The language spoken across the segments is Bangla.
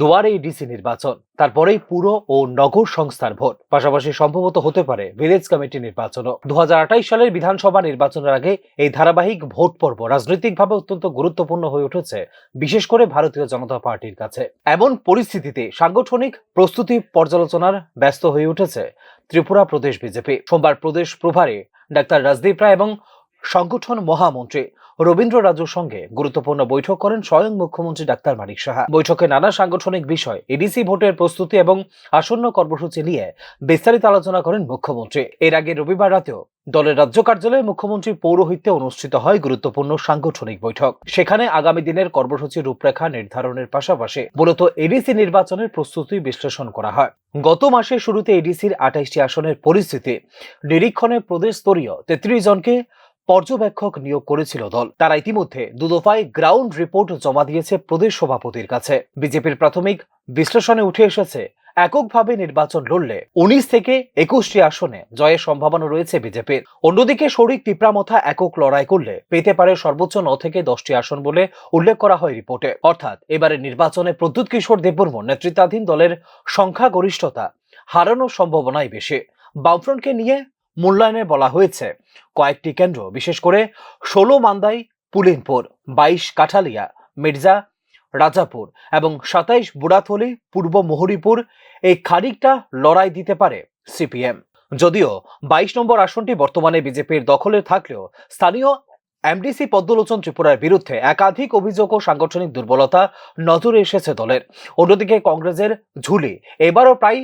দুয়ারে ডিসি নির্বাচন, তারপরেই পুর ও নগর সংস্থার ভোট। পাশাপাশি সম্ভবত হতে পারে ভিলেজ কমিটি নির্বাচনও। দু সালের বিধানসভা নির্বাচনের আগে এই ধারাবাহিক ভোট পর্ব রাজনৈতিকভাবে অত্যন্ত গুরুত্বপূর্ণ হয়ে উঠেছে, বিশেষ করে ভারতীয় জনতা পার্টির কাছে। এমন পরিস্থিতিতে সাংগঠনিক প্রস্তুতি পর্যালোচনার ব্যস্ত হয়ে উঠেছে ত্রিপুরা প্রদেশ বিজেপি। সোমবার প্রদেশ প্রভারী ডাক্তার রাজদীপ রায় এবং সংগঠন মহামন্ত্রী রবীন্দ্র রাজুর সঙ্গে গুরুত্বপূর্ণ বৈঠক করেন স্বয়ং মুখ্যমন্ত্রী ডাক্তার মানিক সাহা। বৈঠকে নানা সাংগঠনিক বিষয়, এডিসি ভোটের প্রস্তুতি এবং আসন্ন কর্মসূচি নিয়ে বিস্তারিত আলোচনা করেন মুখ্যমন্ত্রী। এর আগে রবিবার রাতেও দলের রাজ্য কার্যালয়ে মুখ্যমন্ত্রীর পৌরোহিত্যে অনুষ্ঠিত হয় গুরুত্বপূর্ণ সাংগঠনিক বৈঠক। সেখানে আগামী দিনের কর্মসূচি রূপরেখা নির্ধারণের পাশাপাশি মূলত এডিসি নির্বাচনের প্রস্তুতি বিশ্লেষণ করা হয়। গত মাসের শুরুতে এডিসির আঠাইশটি আসনের পরিস্থিতি, নিরীক্ষণে প্রদেশ স্তরীয় তেত্রিশ জনকে পর্যবেক্ষক নিয়োগ করেছিল দল। তারা ইতিমধ্যে দুদফায় গ্রাউন্ড রিপোর্ট জমা দিয়েছে প্রদেশ সভাপতির কাছে। বিজেপির প্রাথমিক বিশ্লেষণে উঠে এসেছে, এককভাবে নির্বাচন লড়লে উনিশ থেকে একুশটি আসনে জয়ের সম্ভাবনা রয়েছে বিজেপির। অন্যদিকে শরিক পিপরামথা একক লড়াই করলে পেতে পারে সর্বোচ্চ ন থেকে দশটি আসন বলে উল্লেখ করা হয় রিপোর্টে। অর্থাৎ এবারে নির্বাচনে প্রদ্যুৎ কিশোর দেববর্মন নেতৃত্বাধীন দলের সংখ্যাগরিষ্ঠতা হারানোর সম্ভাবনাই বেশি। বামফ্রন্টকে নিয়ে মূল্যায়নে বলা হয়েছে। কয়েকটি কেন্দ্র, বিশেষ করে ষোলো মান্দাই, পুলিনপুর, বাইশ কাঠালিয়া, মির্জা, রাজাপুর এবং সাতাইশ বুড়াথলি, পূর্ব মোহরিপুর এই খারিকটা লড়াই দিতে পারে সিপিএম। যদিও বাইশ নম্বর আসনটি বর্তমানে বিজেপির দখলে থাকলেও স্থানীয় এমডিসি পদ্মলোচন ত্রিপুরার বিরুদ্ধে একাধিক অভিযোগ ও সাংগঠনিক দুর্বলতা নজরে এসেছে দলের। অন্যদিকে কংগ্রেসের ঝুলি, এবারও প্রায়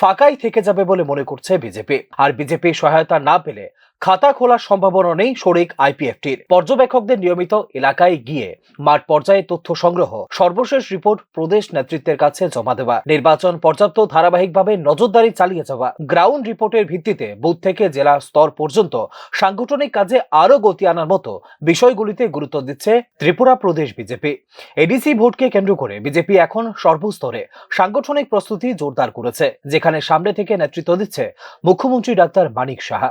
ফাঁকাই থেকে যাবে বলে মনে করছে বিজেপি। আর বিজেপি সহায়তা না পেলে খাতা খোলার সম্ভাবনা নেই শরিক আইপিএফটির। পর্যবেক্ষকদের নিয়মিত এলাকায় গিয়ে মাঠ পর্যায়ে তথ্য সংগ্রহ। সর্বশেষ রিপোর্ট প্রদেশ নেতৃত্বের কাছে জমা দেওয়া। নির্বাচন পর্যাপ্ত ধারাবাহিকভাবে নজরদারি চালিয়ে যাওয়া। গ্রাউন্ড রিপোর্টের ভিত্তিতে বুথ থেকে জেলা স্তর পর্যন্ত সাংগঠনিক কাজে আরও গতি আনার মতো বিষয়গুলিতে গুরুত্ব দিচ্ছে ত্রিপুরা প্রদেশ বিজেপি। এডিসি ভোটকে কেন্দ্র করে বিজেপি এখন সর্বস্তরে সাংগঠনিক প্রস্তুতি জোরদার করেছে, যেখানে সামনে থেকে নেতৃত্ব দিচ্ছে মুখ্যমন্ত্রী doctor Manik Saha.